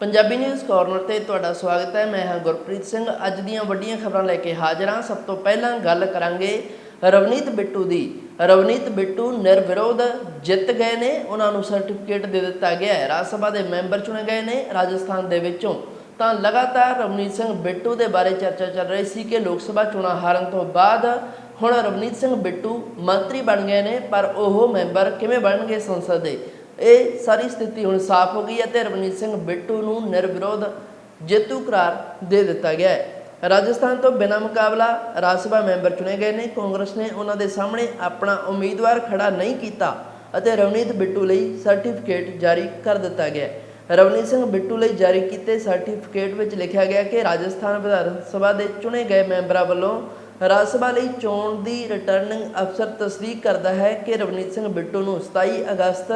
Punjabi news corner ਤੇ ਤੁਹਾਡਾ ਸਵਾਗਤ ਹੈ। ਮੈਂ ਹਾਂ ਗੁਰਪ੍ਰੀਤ ਸਿੰਘ। ਅੱਜ ਦੀਆਂ ਵੱਡੀਆਂ ਖਬਰਾਂ ਲੈ ਕੇ ਹਾਜ਼ਰ ਹਾਂ। ਸਭ ਤੋਂ ਪਹਿਲਾਂ ਗੱਲ ਕਰਾਂਗੇ ਰਵਨੀਤ ਬਿੱਟੂ ਦੀ। ਰਵਨੀਤ ਬਿੱਟੂ ਨਿਰਵਿਰੋਧ ਜਿੱਤ ਗਏ ਨੇ। ਉਹਨਾਂ ਨੂੰ ਸਰਟੀਫਿਕੇਟ ਦੇ ਦਿੱਤਾ ਗਿਆ ਹੈ। ਰਾਜ ਸਭਾ ਦੇ ਮੈਂਬਰ ਚੁਣੇ ਗਏ ਨੇ ਰਾਜਸਥਾਨ ਦੇ ਵਿੱਚੋਂ। ਤਾਂ ਲਗਾਤਾਰ ਰਵਨੀਤ ਸਿੰਘ ਬਿੱਟੂ ਦੇ ਬਾਰੇ ਚਰਚਾ ਚੱਲ ਰਹੀ ਸੀ ਕਿ ਲੋਕ ਸਭਾ ਚੋਣਾਂ ਹਾਰਨ ਤੋਂ ਬਾਅਦ ਹੁਣ ਰਵਨੀਤ ਸਿੰਘ ਬਿੱਟੂ ਮੰਤਰੀ ਬਣ ਗਏ ਨੇ। ਪਰ ਉਹ ਮੈਂਬਰ ਕਿਵੇਂ ਬਣਨਗੇ ਸੰਸਦ ਦੇ? ਇਹ ਸਾਰੀ ਸਥਿਤੀ ਹੁਣ ਸਾਫ਼ ਹੋ ਗਈ ਹੈ ਤੇ ਰਵਨੀਤ ਸਿੰਘ ਬਿੱਟੂ ਨੂੰ ਨਿਰਵਿਰੋਧ ਜੇਤੂ ਕਰਾਰ ਦੇ ਦਿੱਤਾ ਗਿਆ ਹੈ। ਰਾਜਸਥਾਨ ਤੋਂ ਬਿਨਾਂ ਮੁਕਾਬਲਾ ਰਾਜ ਸਭਾ ਮੈਂਬਰ ਚੁਣੇ ਗਏ ਨੇ। ਕਾਂਗਰਸ ਨੇ ਉਹਨਾਂ ਦੇ ਸਾਹਮਣੇ ਆਪਣਾ ਉਮੀਦਵਾਰ ਖੜਾ ਨਹੀਂ ਕੀਤਾ ਅਤੇ ਰਵਨੀਤ ਬਿੱਟੂ ਲਈ ਸਰਟੀਫਿਕੇਟ ਜਾਰੀ ਕਰ ਦਿੱਤਾ ਗਿਆ ਰਵਨੀਤ ਸਿੰਘ ਬਿੱਟੂ ਲਈ ਜਾਰੀ ਕੀਤੇ ਸਰਟੀਫਿਕੇਟ ਵਿੱਚ ਲਿਖਿਆ ਗਿਆ ਕਿ ਰਾਜਸਥਾਨ ਵਿਧਾਨ ਸਭਾ ਦੇ ਚੁਣੇ ਗਏ ਮੈਂਬਰਾਂ ਵੱਲੋਂ ਰਾਜ ਸਭਾ ਲਈ ਚੋਣ ਦੀ ਰਿਟਰਨਿੰਗ ਅਫਸਰ ਤਸਦੀਕ ਕਰਦਾ ਹੈ ਕਿ ਰਵਨੀਤ ਸਿੰਘ ਬਿੱਟੂ ਨੂੰ 27 ਅਗਸਤ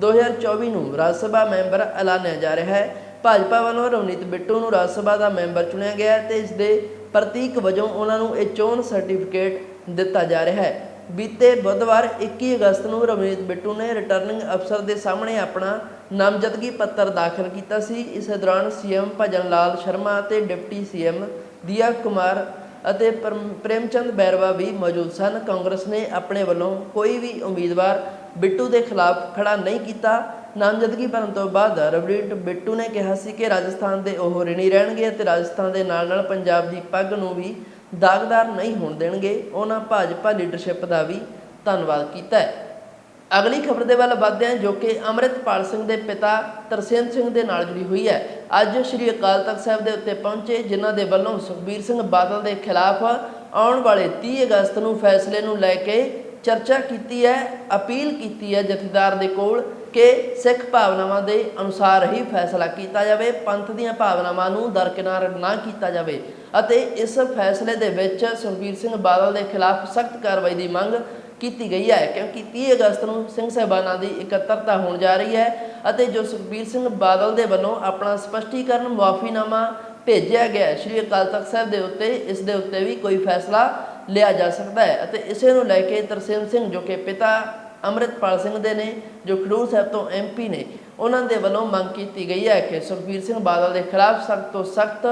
2024 ਨੂੰ ਰਾਜ ਸਭਾ ਮੈਂਬਰ ਐਲਾਨਿਆ ਜਾ ਰਿਹਾ ਹੈ। ਭਾਜਪਾ ਵੱਲੋਂ ਰਵਨੀਤ ਬਿੱਟੂ ਨੂੰ ਰਾਜ ਸਭਾ ਦਾ ਮੈਂਬਰ ਚੁਣਿਆ ਗਿਆ ਹੈ ਤੇ ਇਸ ਦੇ ਪ੍ਰਤੀਕ ਵਜੋਂ ਉਹਨਾਂ ਨੂੰ ਇਹ ਚੋਣ ਸਰਟੀਫਿਕੇਟ ਦਿੱਤਾ ਜਾ ਰਿਹਾ ਹੈ। ਬੀਤੇ ਬੁੱਧਵਾਰ 21 ਅਗਸਤ ਨੂੰ ਰਵਨੀਤ ਬਿੱਟੂ ਨੇ ਰਿਟਰਨਿੰਗ ਅਫਸਰ ਦੇ ਸਾਹਮਣੇ ਆਪਣਾ ਨਾਮਜ਼ਦਗੀ ਪੱਤਰ ਦਾਖਲ ਕੀਤਾ ਸੀ। ਇਸ ਦੌਰਾਨ ਸੀਐਮ ਭਜਨ ਲਾਲ ਸ਼ਰਮਾ ਅਤੇ ਡਿਪਟੀ ਸੀਐਮ ਦੀਆ ਕੁਮਾਰ ਅਤੇ ਪ੍ਰਮ- ਪ੍ਰੇਮਚੰਦ ਬੈਰਵਾ ਵੀ ਮੌਜੂਦ ਸਨ। ਕਾਂਗਰਸ ਨੇ ਆਪਣੇ ਵੱਲੋਂ ਕੋਈ ਵੀ ਉਮੀਦਵਾਰ ਬਿੱਟੂ ਦੇ ਖਿਲਾਫ ਖੜਾ ਨਹੀਂ ਕੀਤਾ। ਨਾਮਜ਼ਦਗੀ ਭਰਨ ਤੋਂ ਬਾਅਦ ਰਵਨੀਤ ਬਿੱਟੂ ਨੇ ਕਿਹਾ ਸੀ ਕਿ ਰਾਜਸਥਾਨ ਦੇ ਉਹ ਰਿਣੀ ਰਹਿਣਗੇ ਅਤੇ ਰਾਜਸਥਾਨ ਦੇ ਨਾਲ ਨਾਲ ਪੰਜਾਬ ਦੀ ਪੱਗ ਨੂੰ ਵੀ ਦਾਗਦਾਰ ਨਹੀਂ ਹੋਣ ਦੇਣਗੇ। ਉਹਨਾਂ ਭਾਜਪਾ ਲੀਡਰਸ਼ਿਪ ਦਾ ਵੀ ਧੰਨਵਾਦ ਕੀਤਾ ਹੈ। ਅਗਲੀ ਖਬਰ ਦੇ ਵੱਲ ਵਧਦੇ ਹਾਂ ਜੋ ਕਿ ਅੰਮ੍ਰਿਤਪਾਲ ਸਿੰਘ ਦੇ ਪਿਤਾ ਤਰਸੇਮ ਸਿੰਘ ਦੇ ਨਾਲ ਜੁੜੀ ਹੋਈ ਹੈ। ਅੱਜ ਸ੍ਰੀ ਅਕਾਲ ਤਖਤ ਸਾਹਿਬ ਦੇ ਉੱਤੇ ਪਹੁੰਚੇ, ਜਿਨ੍ਹਾਂ ਦੇ ਵੱਲੋਂ ਸੁਖਬੀਰ ਸਿੰਘ ਬਾਦਲ ਦੇ ਖਿਲਾਫ ਆਉਣ ਵਾਲੇ 30 ਅਗਸਤ ਨੂੰ ਫੈਸਲੇ ਨੂੰ ਲੈ ਕੇ ਚਰਚਾ ਕੀਤੀ ਹੈ, ਅਪੀਲ ਕੀਤੀ ਹੈ ਜਥੇਦਾਰ ਦੇ ਕੋਲ ਕਿ ਸਿੱਖ ਭਾਵਨਾਵਾਂ ਦੇ ਅਨੁਸਾਰ ਹੀ ਫੈਸਲਾ ਕੀਤਾ ਜਾਵੇ, ਪੰਥ ਦੀਆਂ ਭਾਵਨਾਵਾਂ ਨੂੰ ਦਰਕਿਨਾਰ ਨਾ ਕੀਤਾ ਜਾਵੇ ਅਤੇ ਇਸ ਫੈਸਲੇ ਦੇ ਵਿੱਚ ਸੁਖਬੀਰ ਸਿੰਘ ਬਾਦਲ ਦੇ ਖਿਲਾਫ ਸਖਤ ਕਾਰਵਾਈ ਦੀ ਮੰਗ ਕੀਤੀ ਗਈ ਹੈ, ਕਿਉਂਕਿ 30 ਅਗਸਤ ਨੂੰ ਸਿੰਘ ਸਾਹਿਬਾਨਾਂ ਦੀ ਇਕੱਤਰਤਾ ਹੋਣ ਜਾ ਰਹੀ ਹੈ ਅਤੇ ਜੋ ਸੁਖਬੀਰ ਸਿੰਘ ਬਾਦਲ ਦੇ ਵੱਲੋਂ ਆਪਣਾ ਸਪਸ਼ਟੀਕਰਨ ਮੁਆਫੀਨਾਮਾ ਭੇਜਿਆ ਗਿਆ ਸ਼੍ਰੀ ਅਕਾਲ ਤਖਤ ਸਾਹਿਬ ਦੇ ਉੱਤੇ, ਇਸ ਦੇ ਉੱਤੇ ਵੀ ਕੋਈ ਫੈਸਲਾ ਲਿਆ ਜਾ ਸਕਦਾ ਹੈ ਅਤੇ ਇਸੇ ਨੂੰ ਲੈ ਕੇ ਤਰਸੇਮ ਸਿੰਘ ਜੋ ਕਿ ਪਿਤਾ ਅੰਮ੍ਰਿਤਪਾਲ ਸਿੰਘ ਦੇ ਨੇ, ਜੋ ਖਡੂਰ ਸਾਹਿਬ ਤੋਂ ਐਮਪੀ ਨੇ, ਉਹਨਾਂ ਦੇ ਵੱਲੋਂ ਮੰਗ ਕੀਤੀ ਗਈ ਹੈ ਕਿ ਸੁਖਬੀਰ ਸਿੰਘ ਬਾਦਲ ਦੇ ਖਿਲਾਫ ਸਖਤ ਤੋਂ ਸਖਤ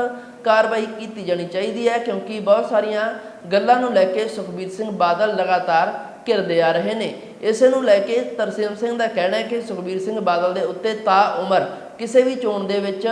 ਕਾਰਵਾਈ ਕੀਤੀ ਜਾਣੀ ਚਾਹੀਦੀ ਹੈ, ਕਿਉਂਕਿ ਬਹੁਤ ਸਾਰੀਆਂ ਗੱਲਾਂ ਨੂੰ ਲੈ ਕੇ ਸੁਖਬੀਰ ਸਿੰਘ ਬਾਦਲ ਲਗਾਤਾਰ ਘਿਰਦੇ ਆ ਰਹੇ ਨੇ। ਇਸੇ ਨੂੰ ਲੈ ਕੇ ਤਰਸੇਮ ਸਿੰਘ ਦਾ ਕਹਿਣਾ ਹੈ ਕਿ ਸੁਖਬੀਰ ਸਿੰਘ ਬਾਦਲ ਦੇ ਉੱਤੇ ਤਾ ਉਮਰ ਕਿਸੇ ਵੀ ਚੋਣ ਦੇ ਵਿੱਚ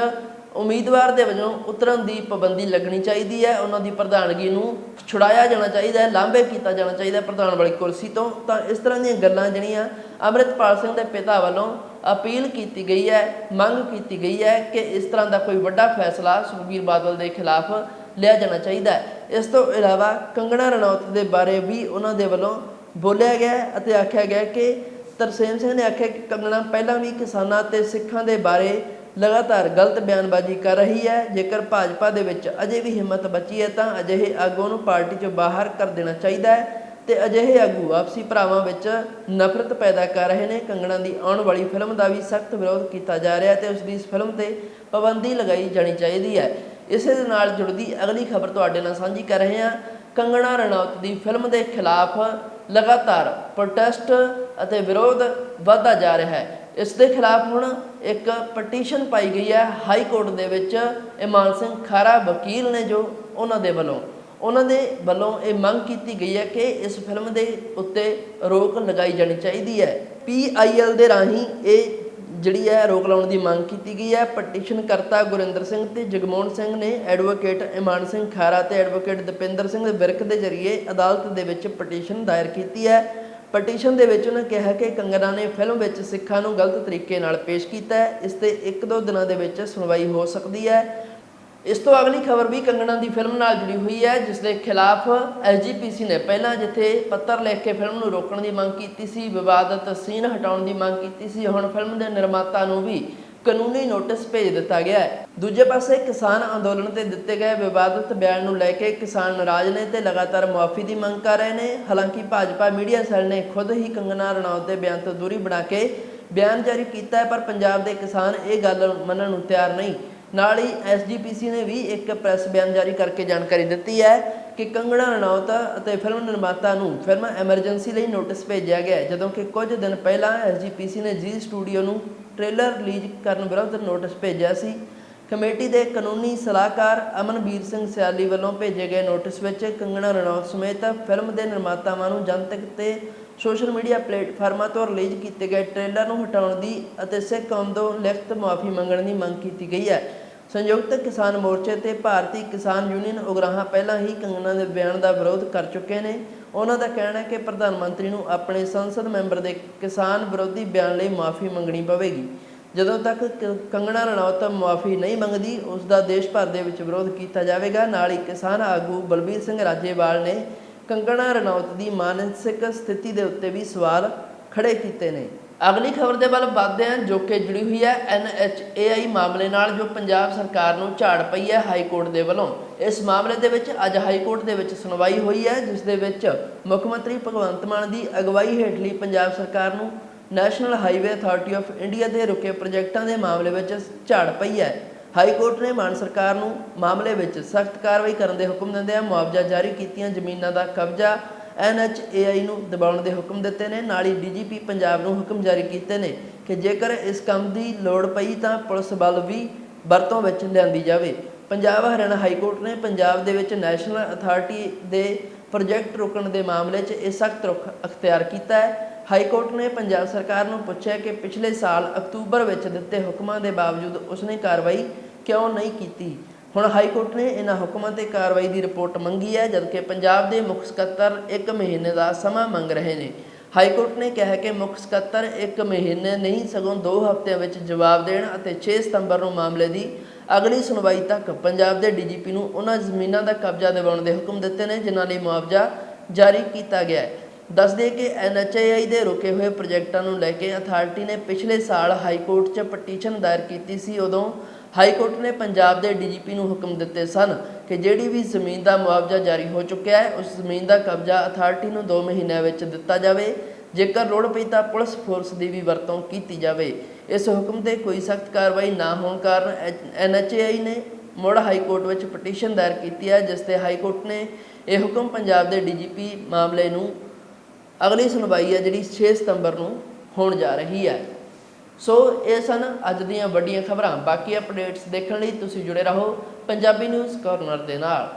ਉਮੀਦਵਾਰ ਦੇ ਵਜੋਂ ਉਤਰਨ ਦੀ ਪਾਬੰਦੀ ਲੱਗਣੀ ਚਾਹੀਦੀ ਹੈ। ਉਹਨਾਂ ਦੀ ਪ੍ਰਧਾਨਗੀ ਨੂੰ ਛੁਡਾਇਆ ਜਾਣਾ ਚਾਹੀਦਾ ਹੈ, ਲਾਂਭੇ ਕੀਤਾ ਜਾਣਾ ਚਾਹੀਦਾ ਹੈ ਪ੍ਰਧਾਨ ਵਾਲੀ ਕੁਰਸੀ ਤੋਂ। ਤਾਂ ਇਸ ਤਰ੍ਹਾਂ ਦੀਆਂ ਗੱਲਾਂ ਜਿਹੜੀਆਂ ਅੰਮ੍ਰਿਤਪਾਲ ਸਿੰਘ ਦੇ ਪਿਤਾ ਵੱਲੋਂ ਅਪੀਲ ਕੀਤੀ ਗਈ ਹੈ, ਮੰਗ ਕੀਤੀ ਗਈ ਹੈ ਕਿ ਇਸ ਤਰ੍ਹਾਂ ਦਾ ਕੋਈ ਵੱਡਾ ਫੈਸਲਾ ਸੁਖਬੀਰ ਬਾਦਲ ਦੇ ਖਿਲਾਫ ਲਿਆ ਜਾਣਾ ਚਾਹੀਦਾ ਹੈ। ਇਸ ਤੋਂ ਇਲਾਵਾ ਕੰਗਣਾ ਰਣੌਤ ਦੇ ਬਾਰੇ ਵੀ ਉਹਨਾਂ ਦੇ ਵੱਲੋਂ ਬੋਲਿਆ ਗਿਆ ਅਤੇ ਆਖਿਆ ਗਿਆ ਕਿ ਤਰਸੇਮ ਸਿੰਘ ਨੇ ਆਖਿਆ ਕਿ ਕੰਗਣਾ ਪਹਿਲਾਂ ਵੀ ਕਿਸਾਨਾਂ ਤੇ ਸਿੱਖਾਂ ਦੇ ਬਾਰੇ ਲਗਾਤਾਰ ਗਲਤ ਬਿਆਨਬਾਜ਼ੀ ਕਰ ਰਹੀ ਹੈ। ਜੇਕਰ ਭਾਜਪਾ ਦੇ ਵਿੱਚ ਅਜੇ ਵੀ ਹਿੰਮਤ ਬਚੀ ਹੈ, ਤਾਂ ਅਜਿਹੇ ਆਗੂਆਂ ਨੂੰ ਪਾਰਟੀ ਚੋਂ ਬਾਹਰ ਕਰ ਦੇਣਾ ਚਾਹੀਦਾ ਹੈ ਤੇ ਅਜਿਹੇ ਆਗੂ ਆਪਸੀ ਭਰਾਵਾਂ ਵਿੱਚ ਨਫ਼ਰਤ ਪੈਦਾ ਕਰ ਰਹੇ ਨੇ। ਕੰਗਣਾ ਦੀ ਆਉਣ ਵਾਲੀ ਫਿਲਮ ਦਾ ਵੀ ਸਖਤ ਵਿਰੋਧ ਕੀਤਾ ਜਾ ਰਿਹਾ ਹੈ ਤੇ ਉਸ ਦੀ ਇਸ ਫਿਲਮ ਤੇ ਪਾਬੰਦੀ ਲਗਾਈ ਜਾਣੀ ਚਾਹੀਦੀ ਹੈ। ਇਸੇ ਦੇ ਨਾਲ ਜੁੜਦੀ ਅਗਲੀ ਖਬਰ ਤੁਹਾਡੇ ਨਾਲ ਸਾਂਝੀ ਕਰ ਰਹੇ ਹਾਂ। ਕੰਗਣਾ ਰਣੌਤ ਦੀ ਫਿਲਮ ਦੇ ਖਿਲਾਫ ਲਗਾਤਾਰ ਪ੍ਰੋਟੈਸਟ ਅਤੇ ਵਿਰੋਧ ਵਧਦਾ ਜਾ ਰਿਹਾ ਹੈ। ਇਸ ਦੇ ਖਿਲਾਫ ਹੁਣ ਇੱਕ ਪਟੀਸ਼ਨ ਪਾਈ ਗਈ ਹੈ ਹਾਈ ਕੋਰਟ ਦੇ ਵਿੱਚ। ਇਮਾਨ ਸਿੰਘ ਖਾਰਾ ਵਕੀਲ ਨੇ ਜੋ ਉਹਨਾਂ ਦੇ ਵੱਲੋਂ, ਉਹਨਾਂ ਦੇ ਵੱਲੋਂ ਇਹ ਮੰਗ ਕੀਤੀ ਗਈ ਹੈ ਕਿ ਇਸ ਫਿਲਮ ਦੇ ਉੱਤੇ ਰੋਕ ਲਗਾਈ ਜਾਣੀ ਚਾਹੀਦੀ ਹੈ। ਪੀਆਈਐਲ ਦੇ ਰਾਹੀਂ ਇਹ ਜਿਹੜੀ ਹੈ ਰੋਕ ਲਾਉਣ ਦੀ ਮੰਗ ਕੀਤੀ ਗਈ ਹੈ। ਪਟੀਸ਼ਨ ਕਰਤਾ ਗੁਰਿੰਦਰ ਸਿੰਘ ਤੇ ਜਗਮੋਹਨ ਸਿੰਘ ਨੇ। ਐਡਵੋਕੇਟ ਇਮਾਨ ਸਿੰਘ ਖਾਰਾ ਤੇ ਐਡਵੋਕੇਟ ਦਪਿੰਦਰ ਸਿੰਘ ਵਿਰਕ ਦੇ ਜ਼ਰੀਏ ਅਦਾਲਤ ਦੇ ਵਿੱਚ ਪਟੀਸ਼ਨ ਦਾਇਰ ਕੀਤੀ ਹੈ। ਪਟੀਸ਼ਨ ਦੇ ਵਿੱਚ ਉਹਨਾਂ ਕਿਹਾ ਕਿ ਕੰਗਨਾ ਨੇ ਫਿਲਮ ਵਿੱਚ ਸਿੱਖਾਂ ਨੂੰ ਗਲਤ ਤਰੀਕੇ ਨਾਲ ਪੇਸ਼ ਕੀਤਾ ਹੈ। ਇਸ ਤੇ ਇੱਕ ਦੋ ਦਿਨਾਂ ਦੇ ਵਿੱਚ ਸੁਣਵਾਈ ਹੋ ਸਕਦੀ ਹੈ। ਇਸ ਤੋਂ ਅਗਲੀ ਖਬਰ ਵੀ ਕੰਗਣਾ ਦੀ ਫਿਲਮ ਨਾਲ ਜੁੜੀ ਹੋਈ ਹੈ, ਜਿਸ ਦੇ ਖਿਲਾਫ ਐਸਜੀਪੀਸੀ ਨੇ ਪਹਿਲਾਂ ਜਿੱਥੇ ਪੱਤਰ ਲਿਖ ਕੇ ਫਿਲਮ ਨੂੰ ਰੋਕਣ ਦੀ ਮੰਗ ਕੀਤੀ ਸੀ, ਵਿਵਾਦਤ ਸੀਨ ਹਟਾਉਣ ਦੀ ਮੰਗ ਕੀਤੀ ਸੀ, ਹੁਣ ਫਿਲਮ ਦੇ ਨਿਰਮਾਤਾ ਨੂੰ ਵੀ ਕਾਨੂੰਨੀ ਨੋਟਿਸ ਭੇਜ ਦਿੱਤਾ ਗਿਆ ਹੈ। ਦੂਜੇ ਪਾਸੇ ਕਿਸਾਨ ਅੰਦੋਲਨ ਤੇ ਦਿੱਤੇ ਗਏ ਵਿਵਾਦਤ ਬਿਆਨ ਨੂੰ ਲੈ ਕੇ ਕਿਸਾਨ ਨਾਰਾਜ਼ ਨੇ ਤੇ ਲਗਾਤਾਰ ਮੁਆਫੀ ਦੀ ਮੰਗ ਕਰ ਰਹੇ ਨੇ। ਹਾਲਾਂਕਿ ਭਾਜਪਾ ਮੀਡੀਆ ਸੈੱਲ ਨੇ ਖੁਦ ਹੀ ਕੰਗਨਾ ਰਣੌਤ ਦੇ ਬਿਆਨ ਤੋਂ ਦੂਰੀ ਬਣਾ ਕੇ ਬਿਆਨ ਜਾਰੀ ਕੀਤਾ ਹੈ, ਪਰ ਪੰਜਾਬ ਦੇ ਕਿਸਾਨ ਇਹ ਗੱਲ ਮੰਨਣ ਨੂੰ ਤਿਆਰ ਨਹੀਂ। ਨਾਲ ਹੀ ਐਸਜੀਪੀਸੀ ਨੇ ਵੀ ਇੱਕ ਪ੍ਰੈਸ ਬਿਆਨ ਜਾਰੀ ਕਰਕੇ ਜਾਣਕਾਰੀ ਦਿੱਤੀ ਹੈ ਕਿ ਕੰਗਣਾ ਰਣੌਤ ਅਤੇ ਫਿਲਮ ਨਿਰਮਾਤਾ ਨੂੰ ਫਿਲਮ ਐਮਰਜੈਂਸੀ ਲਈ ਨੋਟਿਸ ਭੇਜਿਆ ਗਿਆ ਜਦੋਂ ਕਿ ਕੁਝ ਦਿਨ ਪਹਿਲਾਂ ਐਸਜੀਪੀਸੀ ਨੇ ਜੀ ਸਟੂਡੀਓ ਨੂੰ ਟ੍ਰੇਲਰ ਰਿਲੀਜ਼ ਕਰਨ ਵਿਰੁੱਧ ਨੋਟਿਸ ਭੇਜਿਆ ਸੀ। ਕਮੇਟੀ ਦੇ ਕਾਨੂੰਨੀ ਸਲਾਹਕਾਰ ਅਮਨਵੀਰ ਸਿੰਘ ਸਿਆਲੀ ਵੱਲੋਂ ਭੇਜੇ ਗਏ ਨੋਟਿਸ ਵਿੱਚ ਕੰਗਣਾ ਰਣੌਤ ਸਮੇਤ ਫਿਲਮ ਦੇ ਨਿਰਮਾਤਾਵਾਂ ਨੂੰ ਜਨਤਕ ਤੇ ਸੋਸ਼ਲ ਮੀਡੀਆ ਪਲੇਟਫਾਰਮਾਂ ਤੋਂ ਰਿਲੀਜ਼ ਕੀਤੇ ਗਏ ਟ੍ਰੇਲਰ ਨੂੰ ਹਟਾਉਣ ਦੀ ਅਤੇ ਸਿੱਖ ਕੌਮ ਤੋਂ ਲਿਖਤ ਮੁਆਫੀ ਮੰਗਣ ਦੀ ਮੰਗ ਕੀਤੀ ਗਈ ਹੈ। ਸੰਯੁਕਤ ਕਿਸਾਨ ਮੋਰਚੇ ਤੇ ਭਾਰਤੀ ਕਿਸਾਨ ਯੂਨੀਅਨ ਉਗਰਾਹਾਂ ਪਹਿਲਾਂ ਹੀ ਕੰਗਣਾ ਦੇ ਬਿਆਨ ਦਾ ਵਿਰੋਧ ਕਰ ਚੁੱਕੇ ਨੇ। ਉਹਨਾਂ ਦਾ ਕਹਿਣਾ ਹੈ ਕਿ ਪ੍ਰਧਾਨ ਮੰਤਰੀ ਨੂੰ ਆਪਣੇ ਸੰਸਦ ਮੈਂਬਰ ਦੇ ਕਿਸਾਨ ਵਿਰੋਧੀ ਬਿਆਨ ਲਈ ਮਾਫੀ ਮੰਗਣੀ ਪਵੇਗੀ। ਜਦੋਂ ਤੱਕ ਕੰਗਣਾ ਰਣੌਤ ਮਾਫੀ ਨਹੀਂ ਮੰਗਦੀ, ਉਸ ਦਾ ਦੇਸ਼ ਭਰ ਦੇ ਵਿੱਚ ਵਿਰੋਧ ਕੀਤਾ ਜਾਵੇਗਾ। ਨਾਲ ਹੀ ਕਿਸਾਨ ਆਗੂ ਬਲਬੀਰ ਸਿੰਘ ਰਾਜੇਵਾਲ ਨੇ ਕੰਗਣਾ ਰਣੌਤ ਦੀ ਮਾਨਸਿਕ ਸਥਿਤੀ ਦੇ ਉੱਤੇ ਵੀ ਸਵਾਲ ਖੜੇ ਕੀਤੇ ਨੇ। ਅਗਲੀ ਖਬਰ ਦੇ ਵੱਲ ਵੱਧਦੇ ਹਾਂ, ਜੋ ਕਿ ਜੁੜੀ ਹੋਈ ਹੈ ਐਨਐਚਏਆਈ ਮਾਮਲੇ ਨਾਲ, ਜੋ ਪੰਜਾਬ ਸਰਕਾਰ ਨੂੰ ਝਾੜ ਪਈ ਹੈ ਹਾਈ ਕੋਰਟ ਦੇ ਵੱਲੋਂ। ਇਸ ਮਾਮਲੇ ਦੇ ਵਿੱਚ ਅੱਜ ਹਾਈ ਕੋਰਟ ਦੇ ਵਿੱਚ ਸੁਣਵਾਈ ਹੋਈ ਹੈ, ਜਿਸ ਦੇ ਵਿੱਚ ਮੁੱਖ ਮੰਤਰੀ ਭਗਵੰਤ ਮਾਨ ਦੀ ਅਗਵਾਈ ਹੇਠਲੀ ਪੰਜਾਬ ਸਰਕਾਰ ਨੂੰ National Highway Authority of India ਦੇ ਰੁਕੇ ਪ੍ਰੋਜੈਕਟਾਂ ਦੇ ਮਾਮਲੇ ਵਿੱਚ ਝਾੜ ਪਈ ਹੈ। ਹਾਈ ਕੋਰਟ ਨੇ ਮਾਨ ਸਰਕਾਰ ਨੂੰ ਮਾਮਲੇ ਵਿੱਚ ਸਖਤ ਕਾਰਵਾਈ ਕਰਨ ਦੇ ਹੁਕਮ ਦਿੰਦਿਆਂ ਮੁਆਵਜ਼ਾ ਜਾਰੀ ਕੀਤੀਆਂ ਜ਼ਮੀਨਾਂ ਦਾ ਕਬਜ਼ਾ ਐਨਐਚਏਆਈ ਨੂੰ ਦਬਾਉਣ ਦੇ ਹੁਕਮ ਦਿੱਤੇ ਨੇ, ਨਾਲ ਹੀ ਡੀਜੀਪੀ ਪੰਜਾਬ ਨੂੰ ਹੁਕਮ ਜਾਰੀ ਕੀਤੇ ਨੇ ਕਿ ਜੇਕਰ ਇਸ ਕੰਮ ਦੀ ਲੋੜ ਪਈ ਤਾਂ ਪੁਲਿਸ ਬਲ ਵੀ ਵਰਤੋਂ ਵਿੱਚ ਲਿਆਂਦੀ ਜਾਵੇ। ਪੰਜਾਬ ਹਰਿਆਣਾ ਹਾਈ ਕੋਰਟ ਨੇ ਪੰਜਾਬ ਦੇ ਵਿੱਚ ਨੈਸ਼ਨਲ ਅਥਾਰਟੀ ਦੇ ਪ੍ਰੋਜੈਕਟ ਰੋਕਣ ਦੇ ਮਾਮਲੇ 'ਚ ਇਹ ਸਖਤ ਰੁਖ ਅਖਤਿਆਰ ਕੀਤਾ ਹੈ। ਹਾਈ ਕੋਰਟ ਨੇ ਪੰਜਾਬ ਸਰਕਾਰ ਨੂੰ ਪੁੱਛਿਆ ਕਿ ਪਿਛਲੇ ਸਾਲ ਅਕਤੂਬਰ ਵਿੱਚ ਦਿੱਤੇ ਹੁਕਮਾਂ ਦੇ ਬਾਵਜੂਦ ਉਸਨੇ ਕਾਰਵਾਈ ਕਿਉਂ ਨਹੀਂ ਕੀਤੀ। ਹੁਣ ਹਾਈ ਕੋਰਟ ਨੇ ਇਹਨਾਂ ਹੁਕਮਾਂ ਤੇ ਕਾਰਵਾਈ ਦੀ ਰਿਪੋਰਟ ਮੰਗੀ ਹੈ, ਜਦਕਿ ਪੰਜਾਬ ਦੇ ਮੁੱਖ ਸਕੱਤਰ 1 ਮਹੀਨੇ ਦਾ ਸਮਾਂ ਮੰਗ ਰਹੇ ਨੇ। ਹਾਈ ਕੋਰਟ ਨੇ ਕਿਹਾ ਕਿ ਮੁੱਖ ਸਕੱਤਰ 1 ਮਹੀਨੇ ਨਹੀਂ, ਸਗੋਂ 2 ਹਫ਼ਤਿਆਂ ਵਿੱਚ ਜਵਾਬ ਦੇਣ ਅਤੇ 6 ਸਤੰਬਰ ਨੂੰ ਮਾਮਲੇ ਦੀ ਅਗਲੀ ਸੁਣਵਾਈ ਤੱਕ ਪੰਜਾਬ ਦੇ ਡੀਜੀਪੀ ਨੂੰ ਉਹਨਾਂ ਜ਼ਮੀਨਾਂ ਦਾ ਕਬਜ਼ਾ ਦਿਵਾਉਣ ਦੇ ਹੁਕਮ ਦਿੱਤੇ ਨੇ, ਜਿਨ੍ਹਾਂ ਲਈ ਮੁਆਵਜ਼ਾ ਜਾਰੀ ਕੀਤਾ ਗਿਆ ਹੈ। ਦੱਸ ਦਈਏ ਕਿ ਐਨਐਚਏਆਈ ਦੇ ਰੁਕੇ ਹੋਏ ਪ੍ਰੋਜੈਕਟਾਂ ਨੂੰ ਲੈ ਕੇ ਅਥਾਰਟੀ ਨੇ ਪਿਛਲੇ ਸਾਲ ਹਾਈ ਕੋਰਟ 'ਚ ਪਟੀਸ਼ਨ ਦਾਇਰ ਕੀਤੀ ਸੀ, ਉਦੋਂ ਹਾਈ ਕੋਰਟ ਨੇ ਪੰਜਾਬ ਦੇ ਡੀਜੀਪੀ ਨੂੰ ਹੁਕਮ ਦਿੱਤੇ ਸਨ ਕਿ ਜਿਹੜੀ ਵੀ ਜ਼ਮੀਨ ਦਾ ਮੁਆਵਜ਼ਾ ਜਾਰੀ ਹੋ ਚੁੱਕਿਆ ਹੈ, ਉਸ ਜ਼ਮੀਨ ਦਾ ਕਬਜ਼ਾ ਅਥਾਰਟੀ ਨੂੰ 2 ਮਹੀਨਿਆਂ ਵਿੱਚ ਦਿੱਤਾ ਜਾਵੇ। ਜੇਕਰ ਲੋੜ ਪਈ ਤਾਂ ਪੁਲਿਸ ਫੋਰਸ ਦੀ ਵੀ ਵਰਤੋਂ ਕੀਤੀ ਜਾਵੇ। ਇਸ ਹੁਕਮ ਤੇ ਕੋਈ ਸਖਤ ਕਾਰਵਾਈ ਨਾ ਹੋਣ ਕਾਰਨ ਐਨਐਚਏਆਈ ਨੇ ਮੁੜ ਹਾਈ ਕੋਰਟ ਵਿੱਚ ਪਟੀਸ਼ਨ ਦਾਇਰ ਕੀਤੀ ਹੈ, ਜਿਸ ਤੇ ਹਾਈ ਕੋਰਟ ਨੇ ਇਹ ਹੁਕਮ ਪੰਜਾਬ ਦੇ ਡੀਜੀਪੀ ਮਾਮਲੇ ਨੂੰ ਅਗਲੀ ਸੁਣਵਾਈ ਹੈ, ਜਿਹੜੀ 6 ਸਤੰਬਰ ਨੂੰ ਹੋਣ ਜਾ ਰਹੀ ਹੈ। ਸੋ ਇਹ ਸਨ ਅੱਜ ਦੀਆਂ ਵੱਡੀਆਂ ਖਬਰਾਂ। ਬਾਕੀ ਅਪਡੇਟਸ ਦੇਖਣ ਲਈ ਤੁਸੀਂ ਜੁੜੇ ਰਹੋ ਪੰਜਾਬੀ ਨਿਊਜ਼ ਕਾਰਨਰ ਦੇ ਨਾਲ।